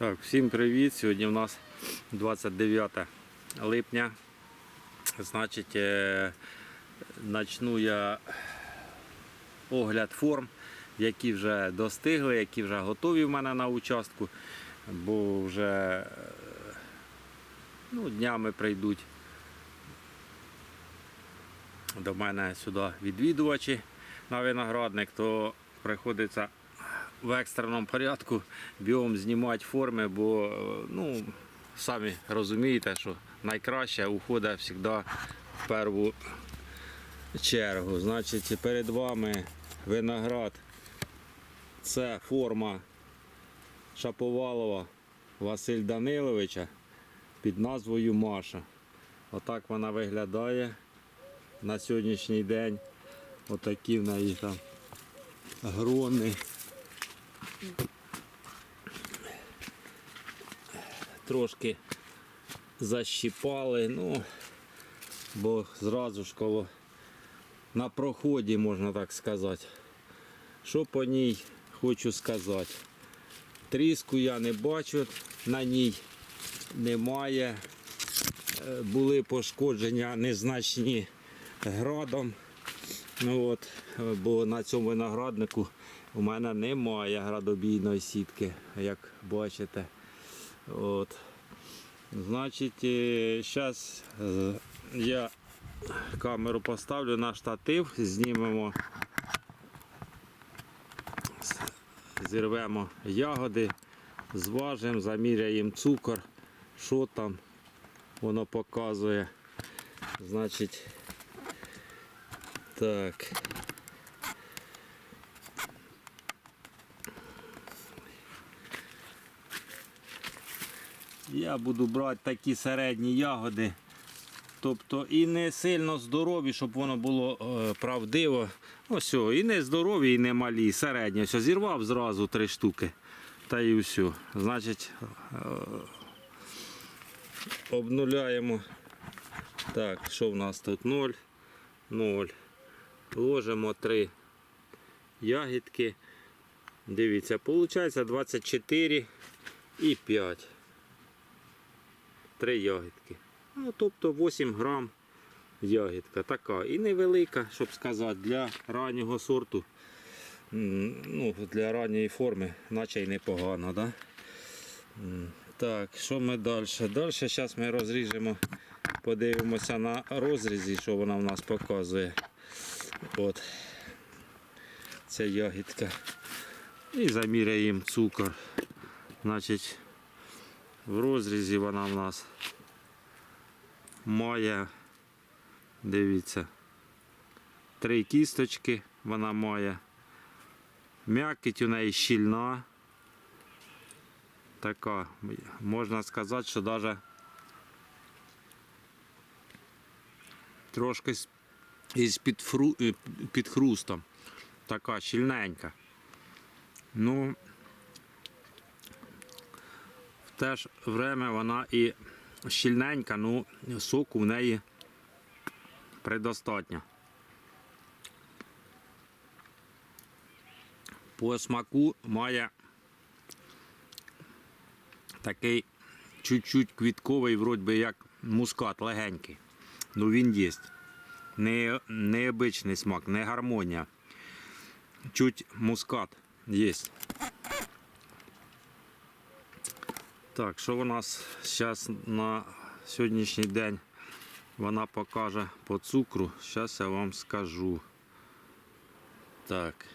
Так, всім привіт! Сьогодні у нас 29 липня. Значить, е, начну я огляд форм, які вже достигли, які вже готові в мене на участку, бо вже е, ну, днями прийдуть до мене сюди відвідувачі на виноградник, то приходиться в екстреному порядку біом знімати форми, бо е, ну, самі розумієте, що найкраще уходить завжди в першу чергу. Значить, перед вами виноград. Це форма Шаповалова Василь Даниловича під назвою Маша. Отак вона виглядає на сьогоднішній день. Отакі в неї там грони. Трошки защіпали, ну, бо зразу ж коло на проході, можна так сказати. Що по ній хочу сказати? Тріску я не бачу, на ній немає. Е, Були пошкодження незначні градом. Ну от, е, бо на цьому винограднику у мене немає градобійної сітки, як бачите. От. Значить, зараз я камеру поставлю на штатив, знімемо, зірвемо ягоди, зважимо, заміряємо цукор, що там воно показує. Значить, так. Я буду брати такі середні ягоди. Тобто і не сильно здорові, щоб воно було е, правдиво. Ось, і не здорові, і не малі, середні. Ось зірвав зразу три штуки. Та і все. Значить, е, обнуляємо. Так, що в нас тут? 0, 0. Ложимо 3 ягідки. Дивіться, виходить 24 і 5. 3 ягідки. Ну, тобто 8 грам ягідка така. І невелика, щоб сказати, для раннього сорту. Ну, для ранньої форми, наче й непогано, да? Так, що ми далі? Далі зараз ми розріжемо, подивимося на розрізі, що вона в нас показує. От. Ця ягідка. І заміряємо цукор. Значить, в розрізі вона в нас має, дивіться, три кісточки вона має. М'якіть у неї щільна. Така, можна сказати, що навіть трошки із під, е, під хрустом. Така щільненька. Ну, в те ж время вона і щільненька, ну соку в неї предостатньо. По смаку має такий чуть-чуть квітковий, вроді як мускат легенький. Ну він є. Не, необичний смак, не гармонія. Чуть мускат є. Так, що у нас зараз на сьогоднішній день вона покаже по цукру. Зараз я вам скажу. Так.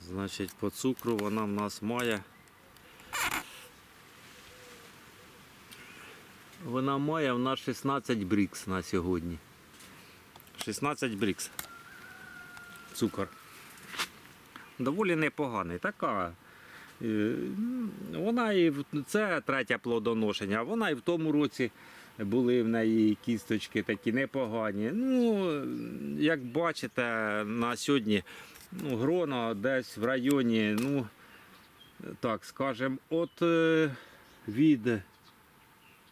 Значить, по цукру вона в нас має. Вона має в нас 16 брікс на сьогодні. 16 брікс. Цукор доволі непоганий. Така. е, Вона і в- це третє плодоношення, а вона і в тому році були в неї кісточки такі непогані. Ну, як бачите, на сьогодні ну, грона десь в районі, ну, так скажемо, от е, від,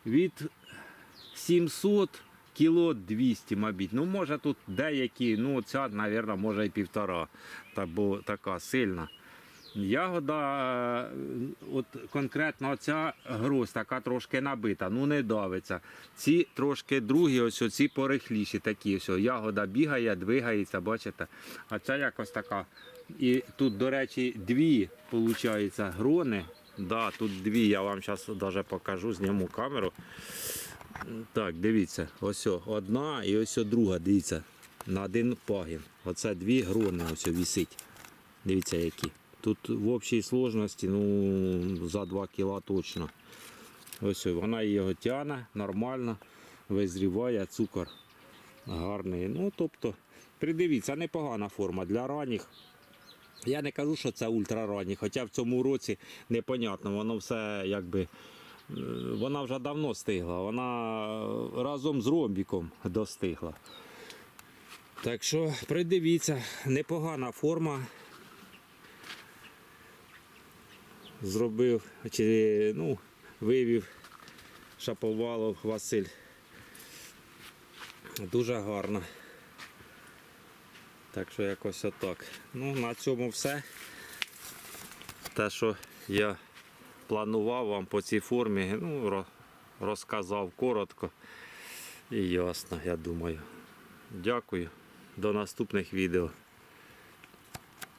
від 700 кіло 200, мабуть. Ну, може тут деякі, ну ця, мабуть, може і півтора, та, бо така сильна. Ягода, е, от конкретно ця гроз така трошки набита, ну не давиться. Ці трошки другі, ось ці порихліші такі. Ось, ягода бігає, двигається, бачите? А ця якось така. І тут, до речі, дві, виходить, грони. Да, тут дві, я вам зараз навіть покажу, зніму камеру. Так, дивіться, ось одна і ось друга, дивіться, на один пагін. Оце дві грони ось висить. Дивіться які. Тут в общій сложності ну, за 2 кіла точно. Ось вона його тягне нормально, визріває, цукор гарний. Ну, тобто, придивіться, непогана форма для ранніх. Я не кажу, що це ультраранні, хоча в цьому році непонятно, воно все якби. е, Вона вже давно стигла, вона разом з ромбіком достигла. Так що придивіться, непогана форма. Зробив чи ну, вивів Шаповалов Василь. Дуже гарно. Так що якось отак. Ну, на цьому все. Те, що я планував вам по цій формі, ну, розказав коротко і ясно, я думаю. Дякую. До наступних відео.